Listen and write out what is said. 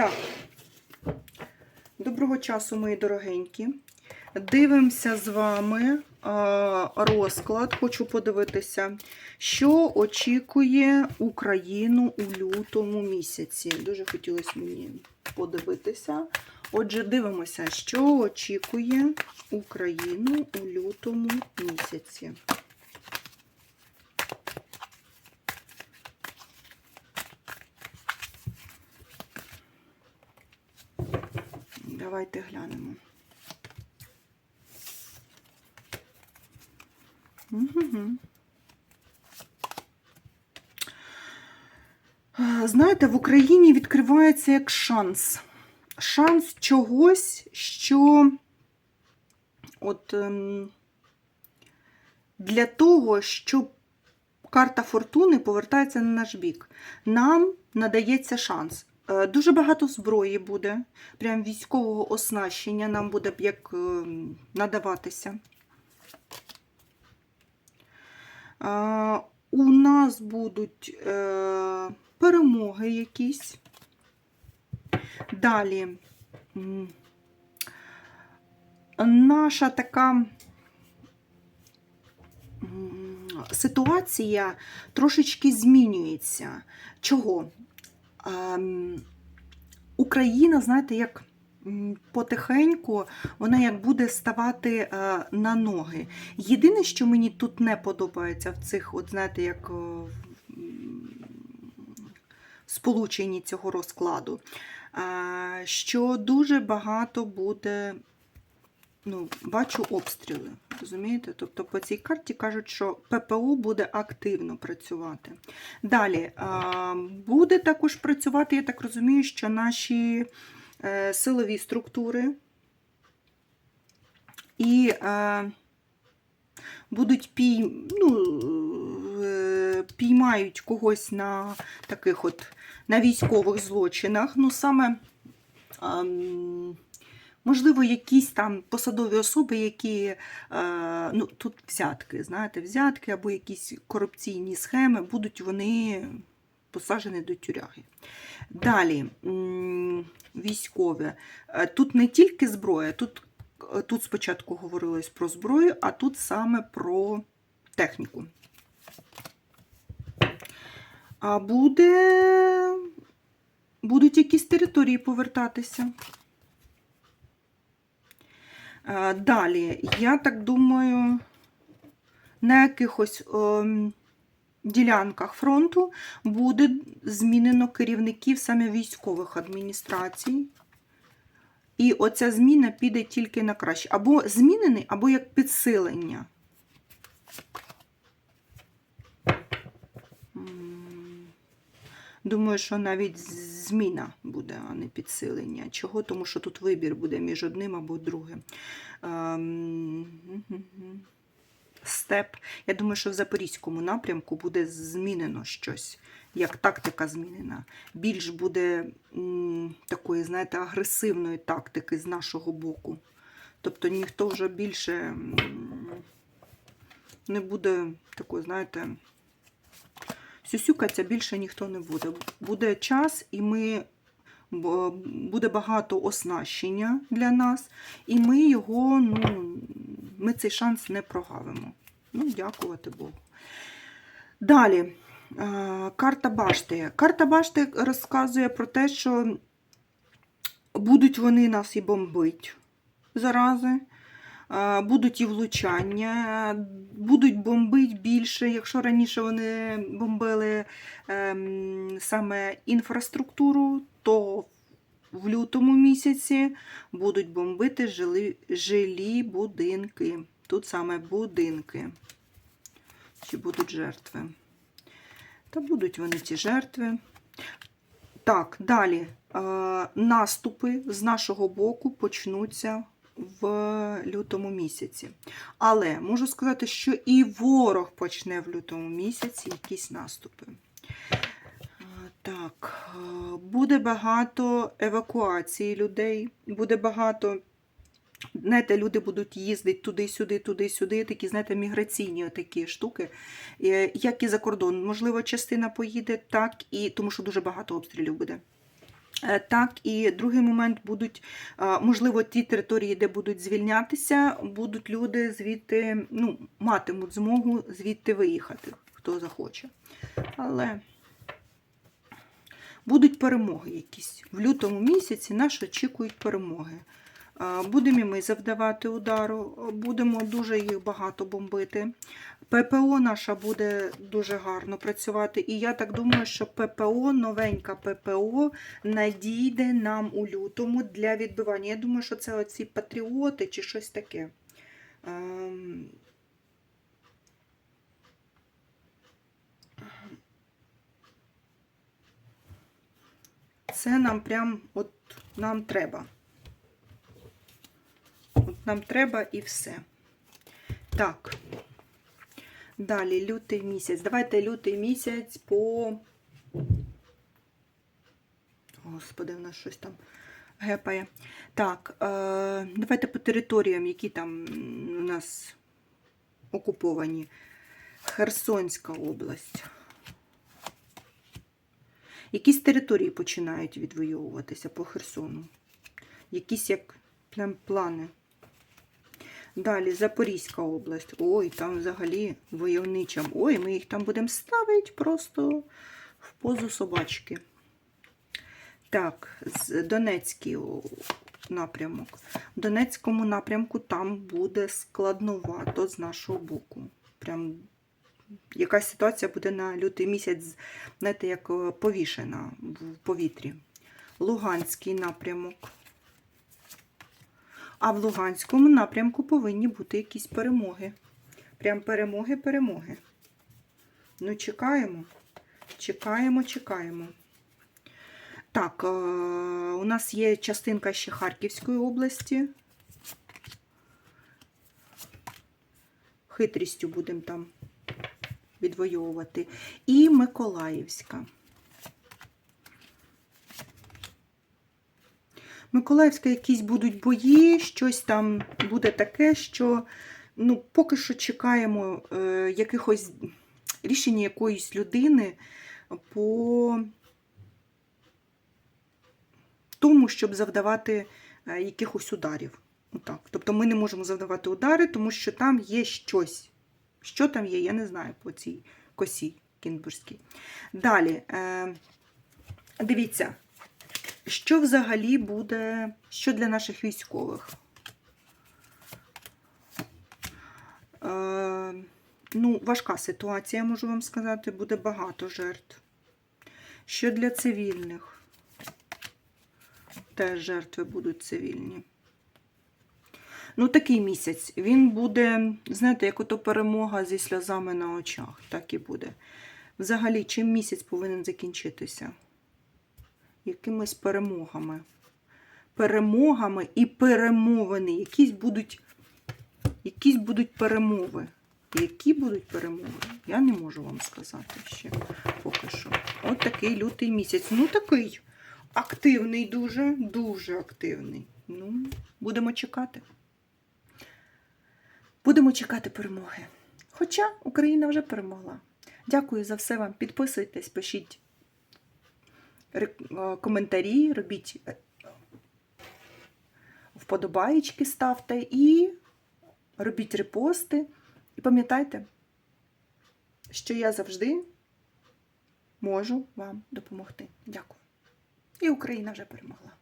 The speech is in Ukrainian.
Так, доброго часу, мої дорогенькі. Дивимося з вами розклад. Хочу подивитися, що очікує Україну у лютому місяці. Дуже хотілося мені подивитися. Отже, дивимося, що очікує Україну у лютому місяці. Давайте глянемо. Знаєте, в Україні відкривається як шанс. Шанс чогось, що от ем, для того, щоб карта фортуни повертається на наш бік, нам надається шанс. Е, Дуже багато зброї буде, прям військового оснащення нам буде як ем, надаватися. У нас будуть е, перемоги якісь. Далі наша така ситуація трошечки змінюється. Чого? Ем, Україна, знаєте, як потихеньку вона як буде ставати е, на ноги. Єдине, що мені тут не подобається в цих, от знаєте, як е, сполученні цього розкладу, е, що дуже багато буде. Ну, бачу обстріли, розумієте? Тобто по цій карті кажуть, що ППО буде активно працювати. Далі буде також працювати, я так розумію, що наші е, силові структури і е, будуть пій, ну, піймають когось на таких от на військових злочинах. Ну, саме. Можливо, якісь там посадові особи, які е, ну, тут взятки, знаєте, взятки або якісь корупційні схеми, будуть вони посаджені до тюряги. Далі, військове. Тут не тільки зброя, тут, е, тут спочатку говорилось про зброю, а тут саме про техніку. А буде, будуть якісь території повертатися. Е, Далі, я так думаю, на якихось ем, ділянках фронту буде змінено керівників саме військових адміністрацій. І оця зміна піде тільки на краще. Або змінений, або як підсилення. Думаю, що навіть зміна буде, а не підсилення. Чого? Тому що тут вибір буде між одним або другим. Ем. Степ. Я думаю, що в Запорізькому напрямку буде змінено щось, як тактика змінена. Більш буде такої, знаєте, агресивної тактики з нашого боку. Тобто ніхто вже більше не буде такої, знаєте, сюсюкаться більше ніхто не буде. Буде час, і ми буде багато оснащення для нас, і ми його, ну, ми цей шанс не прогавимо. Ну, дякувати Богу. Далі, е, карта башти. Карта башти розказує про те, що будуть вони нас і бомбить зарази. Будуть і влучання, будуть бомбити більше. Якщо раніше вони бомбили ем, саме інфраструктуру, то в лютому місяці будуть бомбити жилі, жилі будинки. Тут саме будинки. Чи будуть жертви? Та будуть вони ці жертви. Так, далі. Е, наступи з нашого боку почнуться в лютому місяці. Але можу сказати, що і ворог почне в лютому місяці якісь наступи. Е, Так, е, буде багато евакуації людей, буде багато. Знаєте, люди будуть їздити туди-сюди, туди-сюди, такі, знаєте, міграційні такі штуки, е, як і за кордон. Можливо, частина поїде так, і тому що дуже багато обстрілів буде. Е, Так, і другий момент будуть, е, можливо, ті території, де будуть звільнятися, будуть люди звідти, ну, матимуть змогу звідти виїхати, хто захоче. Але будуть перемоги якісь. В лютому місяці нас очікують перемоги. Будемо і ми завдавати удару, будемо дуже їх багато бомбити. ППО наша буде дуже гарно працювати. І я так думаю, що ППО, новенька ППО, надійде нам у лютому для відбивання. Я думаю, що це оці патріоти чи щось таке. Ем, Це нам прям от нам треба. Нам треба і все. Так. Далі лютий місяць. Давайте лютий місяць по. Господи, в нас щось там гепає. Так, е, давайте по територіям, які там у нас окуповані. Херсонська область. Якісь території починають відвоюватися по Херсону. Якісь як плани. Далі Запорізька область. Ой, там взагалі войовнича. Ой, ми їх там будемо ставити просто в позу собачки. Так, з Донецький напрямок. В Донецькому напрямку там буде складновато з нашого боку. Прям якась ситуація буде на лютий місяць, знаєте, як е, повішена в повітрі. Луганський напрямок. А в Луганському напрямку повинні бути якісь перемоги. Прям перемоги, перемоги. Ну, чекаємо. Чекаємо, чекаємо. Так, е, у нас є частинка ще Харківської області. Хитрістю будемо там відвоювати. І Миколаївська. Миколаївська якісь будуть бої, щось там буде таке, що ну, поки що чекаємо е, якихось рішення якоїсь людини по тому, щоб завдавати е, якихось ударів. Отак. Тобто ми не можемо завдавати удари, тому що там є щось. Що там є, я не знаю по цій косі кінбурзькій. Далі, е, дивіться, що взагалі буде, що для наших військових? Е, ну, важка ситуація, можу вам сказати, буде багато жертв. Що для цивільних? Теж жертви будуть цивільні. Ну, такий місяць. Він буде, знаєте, як ото перемога зі сльозами на очах. Так і буде. Взагалі, чим місяць повинен закінчитися? Якимись перемогами. Перемогами і перемовини. Якісь будуть, якісь будуть перемови. Які будуть перемови? Я не можу вам сказати ще поки що. От такий лютий місяць. Ну, такий активний, дуже, дуже активний. Ну, будемо чекати. Будемо чекати перемоги. Хоча Україна вже перемогла. Дякую за все вам. Підписуйтесь, пишіть коментарі, робіть е, вподобаєчки ставте і робіть репости. І пам'ятайте, що я завжди можу вам допомогти. Дякую. І Україна вже перемогла.